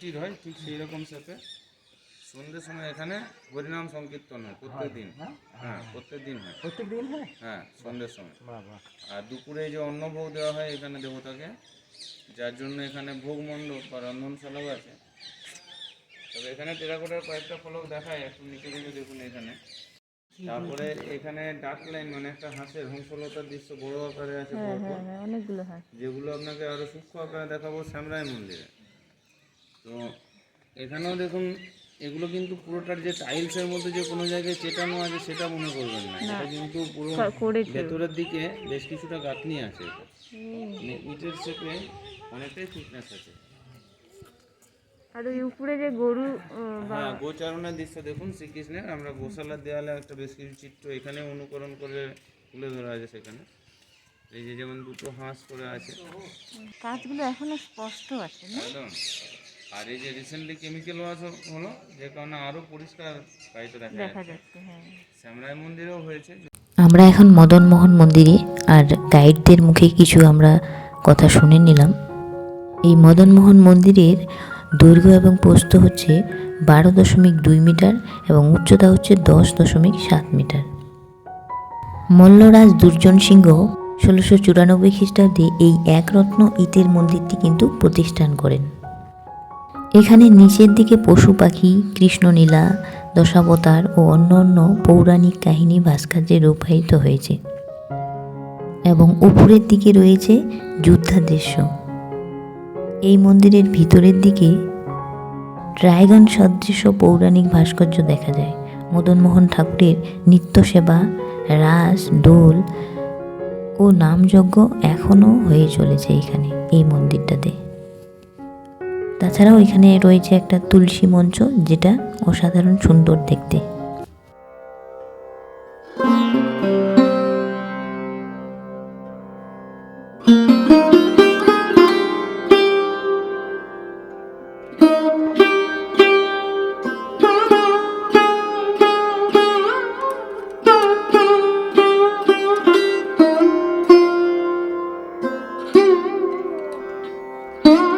কুটির হয় ঠিক সেই রকম শেপে সন্ধ্যের সময় এখানে হরিনাম সংকীর্তন হয় প্রত্যেক দিন। হ্যাঁ প্রত্যেক দিন হয়। প্রত্যেক দিন হয়? হ্যাঁ সন্ধ্যের সময়। আর দুপুরে যে অন্ন ভোগ দেওয়া হয় এখানে দেবতাকে যার জন্য এখানে ভোগ মণ্ডপ বা রন্ধনশালাও আছে। তবে এখানে টেরাকোটার কয়েকটা ফলক দেখায় একটু নিচে দিকে দেখুন এখানে। তারপরে এখানে ডাক লাইন মানে একটা হাঁসের হংসলতার দৃশ্য বড় আকারে আছে হ্যাঁ অনেকগুলো যেগুলো আপনাকে আরও সূক্ষ্ম আকারে দেখাবো শ্যামরায় মন্দিরে। তো এখানেও দেখুন এগুলো কিন্তু পুরোটার যে টাইলসের মধ্যে যে কোনো জায়গায় চেটানো আছে সেটা মনে করবেন না। এটা কিন্তু পুরো ভেতরের দিকে বেশ কিছুটা গাঁথনি আছে। মানে ইটের শেপে অনেকটাই ফিটনেস আছে। আর ওই উপরে যে গরু বা হ্যাঁ গোচারণের দৃশ্য দেখুন শ্রীকৃষ্ণের। আমরা গোশালার দেওয়ালে একটা বেশ কিছু চিত্র এখানে অনুকরণ করে তুলে ধরা আছে সেখানে। এই যে যেমন দুটো হাঁস করে আছে। কাজগুলো এখনও স্পষ্ট আছে না? আর এই যে রিসেন্টলি কেমিক্যাল ওয়াশ হলো যে কারণে আরও পরিষ্কার বাড়িতে দেখা যাচ্ছে। হ্যাঁ। শ্যামরায় মন্দিরেও হয়েছে। আমরা এখন মদন মোহন মন্দিরে আর গাইডদের মুখে কিছু আমরা কথা শুনে নিলাম। এই মদন মোহন মন্দিরের দৈর্ঘ্য এবং প্রস্থ হচ্ছে বারো দশমিক দুই মিটার এবং উচ্চতা হচ্ছে দশ দশমিক সাত মিটার। মল্লরাজ দুর্জন সিংহ ষোলোশো চুরানব্বই খ্রিস্টাব্দে এই একরত্ন ইটের মন্দিরটি কিন্তু প্রতিষ্ঠান করেন। এখানে নিচের দিকে পশু পাখি কৃষ্ণনীলা দশাবতার ও অন্যান্য পৌরাণিক কাহিনী ভাস্কর্যে রূপায়িত হয়েছে এবং উপরের দিকে রয়েছে যুদ্ধা দৃশ্য এই মন্দিরের ভিতরের দিকে ড্রাগন সদৃশ্য পৌরাণিক ভাস্কর্য দেখা যায়। মদনমোহন ঠাকুরের নিত্য সেবা রাস, দোল ও নামযজ্ঞ এখনও হয়ে চলেছে এখানে, এই মন্দিরটাতে। তাছাড়াও এখানে রয়েছে একটা তুলসী মঞ্চ যেটা অসাধারণ সুন্দর দেখতে Mm-hmm.